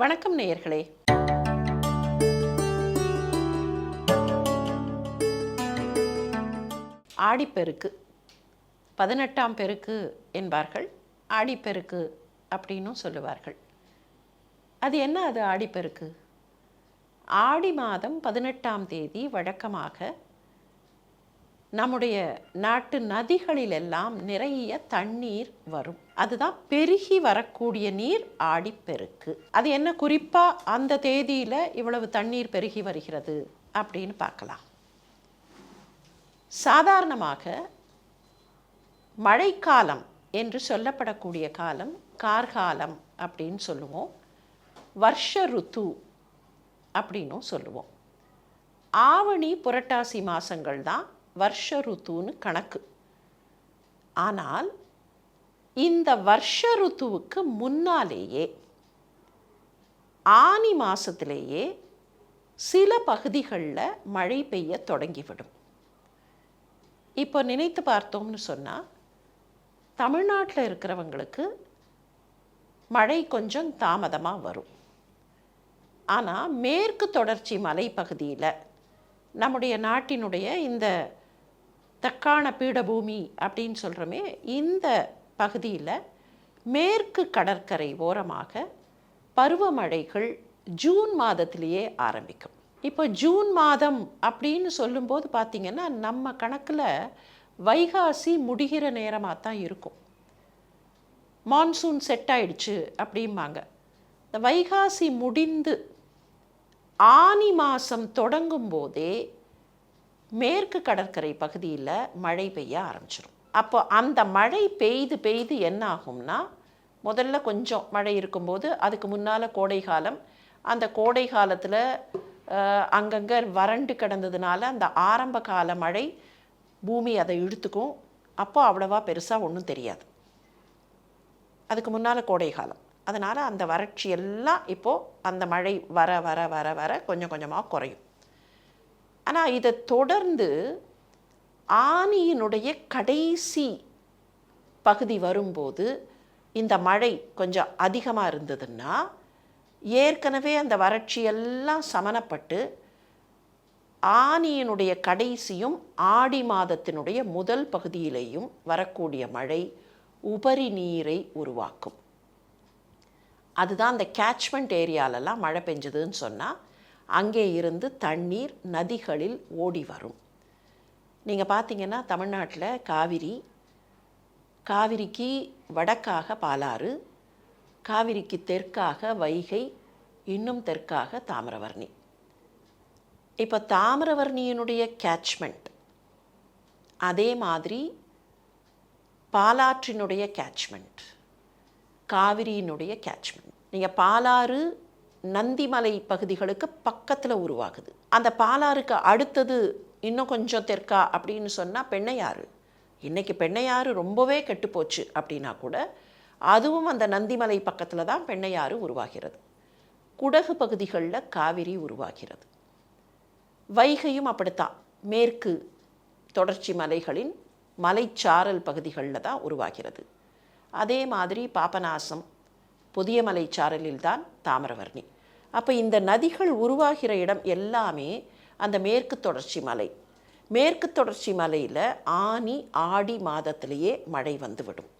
வணக்கம் நேயர்களே. ஆடிப்பெருக்கு. பதினெட்டாம் பெருக்கு என்பார்கள். ஆடிப்பெருக்கு அப்படின்னும் சொல்லுவார்கள். அது என்ன அது ஆடிப்பெருக்கு? ஆடி மாதம் பதினெட்டாம் தேதி வழக்கமாக நம்முடைய நாட்டு நதிகளிலெல்லாம் நிறைய தண்ணீர் வரும். அதுதான் பெருகி வரக்கூடிய நீர் ஆடிப்பெருக்கு அது என்ன குறிப்பாக அந்த தேதியில் இவ்வளவு தண்ணீர் பெருகி வருகிறது அப்படின்னு பார்க்கலாம். சாதாரணமாக மழைக்காலம் என்று சொல்லப்படக்கூடிய காலம் கார்காலம் அப்படின்னு சொல்லுவோம். வருஷ ருத்து அப்படின்னும் சொல்லுவோம். ஆவணி புரட்டாசி மாதங்கள் தான் வருஷ ருத்துன்னு கணக்கு. ஆனால் இந்த வருஷ ருத்துவுக்கு முன்னாலேயே ஆனி மாதத்திலேயே சில பகுதிகளில் மழை பெய்ய தொடங்கிவிடும். இப்போ நினைத்து பார்த்தோம்னு சொன்னால் தமிழ்நாட்டில் இருக்கிறவங்களுக்கு மழை கொஞ்சம் தாமதமாக வரும். ஆனால் மேற்கு தொடர்ச்சி மலைப்பகுதியில் நம்முடைய நாட்டினுடைய இந்த தக்காண பீடபூமி அப்படின்னு சொல்கிறோமே இந்த பகுதியில் மேற்கு கடற்கரை ஓரமாக பருவமழைகள் ஜூன் மாதத்திலேயே ஆரம்பிக்கும். இப்போ ஜூன் மாதம் அப்படின்னு சொல்லும்போது பார்த்திங்கன்னா நம்ம கணக்கில் வைகாசி முடிகிற நேரமாக தான் இருக்கும். மான்சூன் செட் ஆயிடுச்சு அப்படிம்பாங்க. இந்த வைகாசி முடிந்து ஆனி மாதம் தொடங்கும் போதே மேற்கு கடற்கரை பகுதியில் மழை பெய்ய ஆரம்பிச்சிடும் அப்போ அந்த மழை பெய்து பெய்து என்ன ஆகும்னா முதல்ல கொஞ்சம் மழை இருக்கும்போது அதுக்கு முன்னால் கோடை காலம் அந்த கோடை காலத்தில் அங்கங்கே வறண்டு கிடந்ததுனால அந்த ஆரம்ப கால மழை பூமி அதை இழுத்துக்கும். அப்போ அவ்வளவா பெருசாக ஒன்றும் தெரியாது. அதுக்கு முன்னால் கோடை காலம் அதனால் அந்த வறட்சி எல்லாம் இப்போது அந்த மழை வர வர வர வர கொஞ்சம் கொஞ்சமாக குறையும். ஆனால் இதை தொடர்ந்து ஆனியினுடைய கடைசி பகுதி வரும்போது இந்த மழை கொஞ்சம் அதிகமாக இருந்ததுன்னா ஏற்கனவே அந்த வறட்சி எல்லாம் சமனப்பட்டு ஆனியினுடைய கடைசியும் ஆடி மாதத்தினுடைய முதல் பகுதியிலேயும் வரக்கூடிய மழை உபரி நீரை உருவாக்கும். அதுதான் அந்த கேட்ச்மெண்ட் ஏரியாலெல்லாம் மழை பெஞ்சதுன்னு சொன்னால் அங்கே இருந்து தண்ணீர் நதிகளில் ஓடி வரும். நீங்கள் பார்த்தீங்கன்னா தமிழ்நாட்டில் காவிரி காவிரிக்கு வடக்காக பாலாறு காவிரிக்கு தெற்காக வைகை இன்னும் தெற்காக தாமிரவர்ணி. இப்போ தாமிரவர்ணியினுடைய கேட்ச்மெண்ட் அதே மாதிரி பாலாற்றினுடைய கேட்ச்மெண்ட் காவிரியினுடைய கேட்ச்மெண்ட் நீங்கள் பாலாறு நந்திமலை பகுதிகளுக்கு பக்கத்தில் உருவாகுது. அந்த பாலாறுக்கு அடுத்தது இன்னும் கொஞ்சம் தெற்கா அப்படின்னு சொன்னால் பெண்ணையாறு இன்றைக்கி பெண்ணையாறு ரொம்பவே கெட்டுப்போச்சு அப்படின்னா கூட அதுவும் அந்த நந்திமலை பக்கத்தில் தான் பெண்ணையாறு உருவாகிறது. குடகு பகுதிகளில் காவிரி உருவாகிறது. வைகையும் அப்படித்தான். மேற்கு தொடர்ச்சி மலைகளின் மலைச்சாரல் பகுதிகளில் தான் உருவாகிறது. அதே மாதிரி பாபநாசம் புதிய மலைச்சாரலில் தான் தாமிரவர்ணி. அப்போ இந்த நதிகள் உருவாகிற இடம் எல்லாமே அந்த மேற்கு தொடர்ச்சி மலை. மேற்கு தொடர்ச்சி மலையில் ஆனி ஆடி மாதத்திலேயே மழை வந்துவிடும்.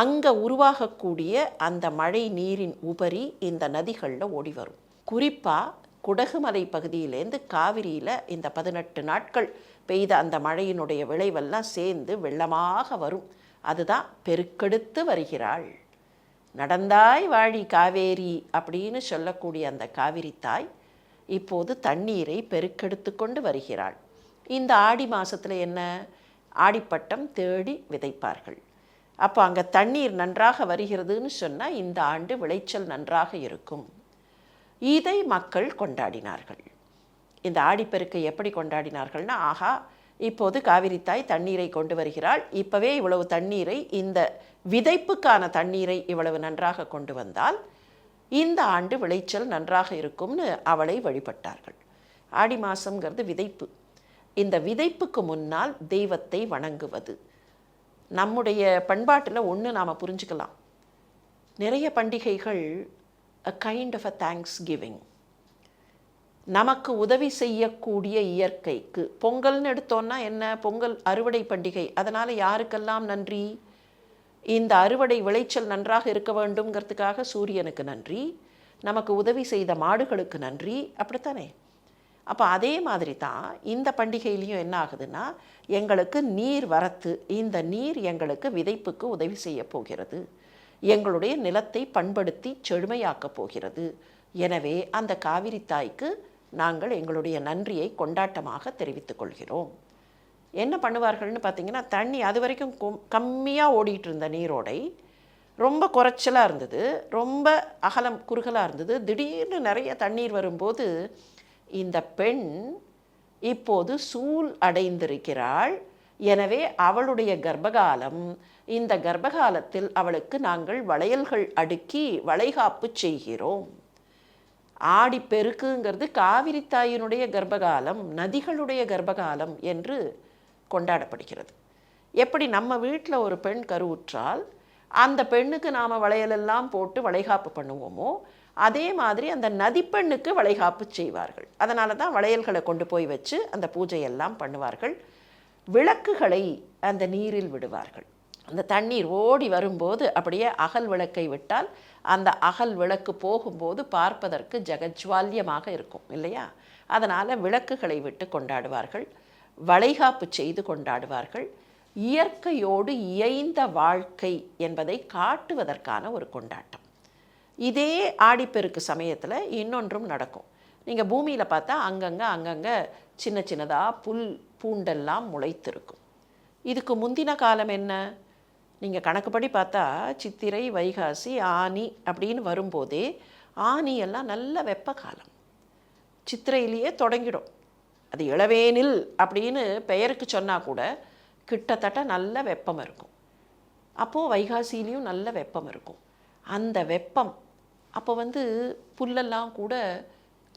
அங்கே உருவாகக்கூடிய அந்த மழை நீரின் உபரி இந்த நதிகளில் ஓடி வரும் குறிப்பாக குடகுமலை பகுதியிலேருந்து காவிரியில் இந்த பதினெட்டு நாட்கள் பெய்த அந்த மழையினுடைய விளைவெல்லாம் சேர்ந்து வெள்ளமாக வரும். அதுதான் பெருக்கெடுத்து வருகிறாள். நடந்தாய் வாழி காவேரி அப்படின்னு சொல்லக்கூடிய அந்த காவிரி தாய் இப்போது தண்ணீரை பெருக்கெடுத்து கொண்டு வருகிறாள். இந்த ஆடி மாதத்தில் என்ன? ஆடிப்பட்டம் தேடி விதைப்பார்கள். அப்போ அங்கே தண்ணீர் நன்றாக வருகிறதுன்னு சொன்னால் இந்த ஆண்டு விளைச்சல் நன்றாக இருக்கும். இதை மக்கள் கொண்டாடினார்கள். இந்த ஆடிப்பெருக்கை எப்படி கொண்டாடினார்கள்னா ஆகா இப்போது காவிரி தாய் தண்ணீரை கொண்டு வருகிறாள். இப்போவே இவ்வளவு தண்ணீரை இந்த விதைப்புக்கான தண்ணீரை இவ்வளவு நன்றாக கொண்டு வந்தால் இந்த ஆண்டு விளைச்சல் நன்றாக இருக்கும்னு அவளை வழிபட்டார்கள். ஆடி மாதங்கிறது விதைப்பு. இந்த விதைப்புக்கு முன்னால் தெய்வத்தை வணங்குவது. நம்முடைய பண்பாட்டில் ஒன்று நாம் புரிஞ்சுக்கலாம். நிறைய பண்டிகைகள் a kind of a thanksgiving நமக்கு உதவி செய்யக்கூடிய இயற்கைக்கு. பொங்கல்னு எடுத்தோன்னா என்ன? பொங்கல் அறுவடை பண்டிகை. அதனால் யாருக்கெல்லாம் நன்றி? இந்த அறுவடை விளைச்சல் நன்றாக இருக்க வேண்டுங்கிறதுக்காக சூரியனுக்கு நன்றி. நமக்கு உதவி செய்த மாடுகளுக்கு நன்றி. அப்படித்தானே? அப்போ அதே மாதிரி தான் இந்த பண்டிகையிலையும் என்ன ஆகுதுன்னா எங்களுக்கு நீர் வரத்து இந்த நீர் எங்களுக்கு விதைப்புக்கு உதவி செய்ய போகிறது. எங்களுடைய நிலத்தை பண்படுத்தி செழுமையாக்கப் போகிறது. எனவே அந்த காவிரி தாய்க்கு நாங்கள் எங்களுடைய நன்றியை கொண்டாட்டமாக தெரிவித்துக் கொள்கிறோம். என்ன பண்ணுவார்கள்னு பார்த்தீங்கன்னா தண்ணி அது வரைக்கும் கம்மியாக ஓடிட்டு இருந்த நீரோடை ரொம்ப குறைச்சலாக இருந்தது. ரொம்ப அகலம் குறுகலாக இருந்தது. திடீர்னு நிறைய தண்ணீர் வரும்போது இந்த பெண் இப்போது சூழ் அடைந்திருக்கிறாள். எனவே அவளுடைய கர்ப்பகாலம் இந்த கர்ப்பகாலத்தில் அவளுக்கு நாங்கள் வளையல்கள் அடுக்கி வளைகாப்பு செய்கிறோம். ஆடிப்பெருக்குங்கிறது காவிரி தாயினுடைய கர்ப்பகாலம் நதிகளுடைய கர்ப்பகாலம் என்று கொண்டாடப்படுகிறது. எப்படி நம்ம வீட்டில் ஒரு பெண் கருவுற்றால் அந்த பெண்ணுக்கு நாம் வளையலெல்லாம் போட்டு வளைகாப்பு பண்ணுவோமோ அதே மாதிரி அந்த நதிப்பெண்ணுக்கு வளைகாப்பு செய்வார்கள். அதனால தான் வளையல்களை கொண்டு போய் வச்சு அந்த பூஜையெல்லாம் பண்ணுவார்கள். விளக்குகளை அந்த நீரில் விடுவார்கள். அந்த தண்ணீர் ஓடி வரும்போது அப்படியே அகல் விளக்கை விட்டால் அந்த அகல் விளக்கு போகும்போது பார்ப்பதற்கு ஜெகஜ்வால்யமாக இருக்கும் இல்லையா? அதனால் விளக்குகளை விட்டு கொண்டாடுவார்கள். வளைகாப்பு செய்து கொண்டாடுவார்கள். இயற்கையோடு இயைந்த வாழ்க்கை என்பதை காட்டுவதற்கான ஒரு கொண்டாட்டம். இதே ஆடிப்பெருக்கு சமயத்தில் இன்னொன்றும் நடக்கும். நீங்கள் பூமியில் பார்த்தா அங்கங்கே அங்கங்கே சின்ன சின்னதாக புல் பூண்டெல்லாம் முளைத்திருக்கும். இதுக்கு முந்தின காலம் என்ன? நீங்கள் கணக்குப்படி பார்த்தா சித்திரை வைகாசி ஆனி அப்படின்னு வரும்போதே ஆனி எல்லாம் நல்ல வெப்ப காலம். சித்திரையிலேயே தொடங்கிடும். அது இளவேனில் அப்படின்னு பெயருக்கு சொன்னால் கூட கிட்டத்தட்ட நல்ல வெப்பம் இருக்கும். அப்போது வைகாசியிலையும் நல்ல வெப்பம் இருக்கும். அந்த வெப்பம் அப்போ வந்து புல்லெல்லாம் கூட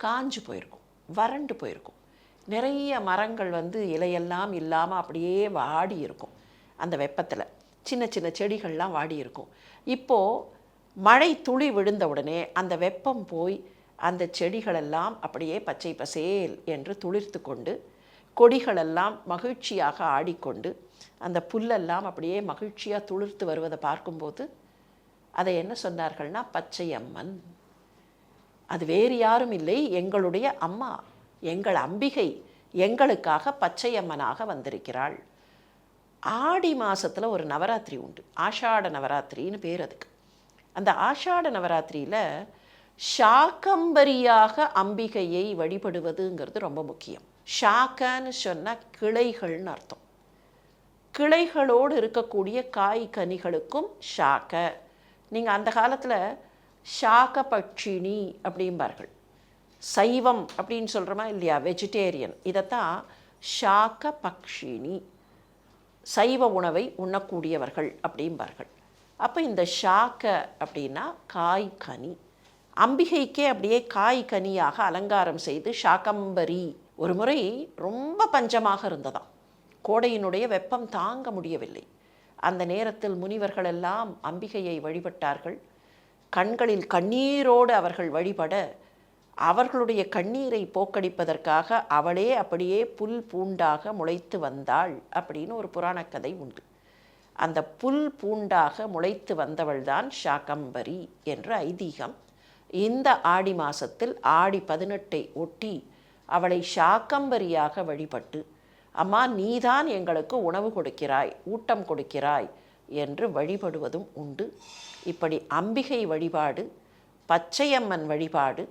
காஞ்சு போயிருக்கும் வறண்டு போயிருக்கும். நிறைய மரங்கள் வந்து இலையெல்லாம் இல்லாமல் அப்படியே வாடி இருக்கும் அந்த வெப்பத்தில். சின்ன சின்ன செடிகள்லாம் வாடி இருக்கும். இப்போது மழை துளி விழுந்த உடனே அந்த வெப்பம் போய் அந்த செடிகளெல்லாம் அப்படியே பச்சை பசேல் என்று துளிர்த்து கொண்டு கொடிகளெல்லாம் மகிழ்ச்சியாக ஆடிக்கொண்டு அந்த புல்லெல்லாம் அப்படியே மகிழ்ச்சியாக துளிர்த்து வருவதை பார்க்கும்போது அதை என்ன சொன்னார்கள்னா பச்சை அம்மன். அது வேறு யாரும் இல்லை எங்களுடைய அம்மா எங்கள் அம்பிகை எங்களுக்காக பச்சையம்மனாக வந்திருக்கிறாள். ஆடி மாதத்தில் ஒரு நவராத்திரி உண்டு ஆஷாட நவராத்திரின்னு பேர் அதுக்கு. அந்த ஆஷாட நவராத்திரியில் ஷாக்கம்பரியாக அம்பிகையை வழிபடுவதுங்கிறது ரொம்ப முக்கியம். ஷாக்கன்னு சொன்னால் கிளைகள்னு அர்த்தம். கிளைகளோடு இருக்கக்கூடிய காய் கனிகளுக்கும் ஷாக்க. நீங்கள் அந்த காலத்தில் ஷாக்க பட்சினி அப்படிம்பார்கள். சைவம் அப்படின்னு சொல்கிறோமா இல்லையா? வெஜிடேரியன் இதைத்தான் ஷாக்க பக்ஷினி. சைவ உணவை உண்ணக்கூடியவர்கள் அப்படிம்பார்கள். அப்போ இந்த ஷாக்க அப்படின்னா காய் கனி. அம்பிகைக்கே அப்படியே காய் கனியாக அலங்காரம் செய்து ஷாகம்பரி ஒரு முறை ரொம்ப பஞ்சமாக இருந்ததாம். கோடையினுடைய வெப்பம் தாங்க முடியவில்லை. அந்த நேரத்தில் முனிவர்கள் எல்லாம் அம்பிகையை வழிபட்டார்கள். கண்களில் கண்ணீரோடு அவர்கள் வழிபட அவர்களுடைய கண்ணீரை போக்கடிப்பதற்காக அவளே அப்படியே புல் பூண்டாக முளைத்து வந்தாள் அப்படின்னு ஒரு புராணக்கதை உண்டு. அந்த புல் பூண்டாக முளைத்து வந்தவள்தான் ஷாகம்பரி என்ற ஐதீகம். இந்த ஆடி மாசத்தில் ஆடி பதினெட்டை ஒட்டி அவளை சாக்கம்பரியாக வழிபட்டு அம்மா நீதான் எங்களுக்கு உணவு கொடுக்கிறாய் ஊட்டம் கொடுக்கிறாய் என்று வழிபடுவதும் உண்டு. இப்படி அம்பிகை வழிபாடு பச்சையம்மன் வழிபாடு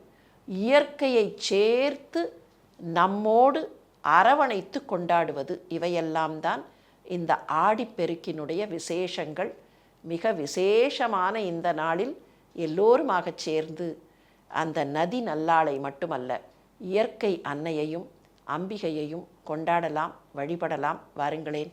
இயற்கையை சேர்த்து நம்மோடு அரவணைத்து கொண்டாடுவது இவையெல்லாம் தான் இந்த ஆடிப்பெருக்கினுடைய விசேஷங்கள். மிக விசேஷமான இந்த நாளில் எல்லோருமாக சேர்ந்து அந்த நதி நல்லாளை மட்டுமல்ல இயற்கை அன்னையையும் அம்பிகையையும் கொண்டாடலாம் வழிபடலாம். வாருங்களேன்.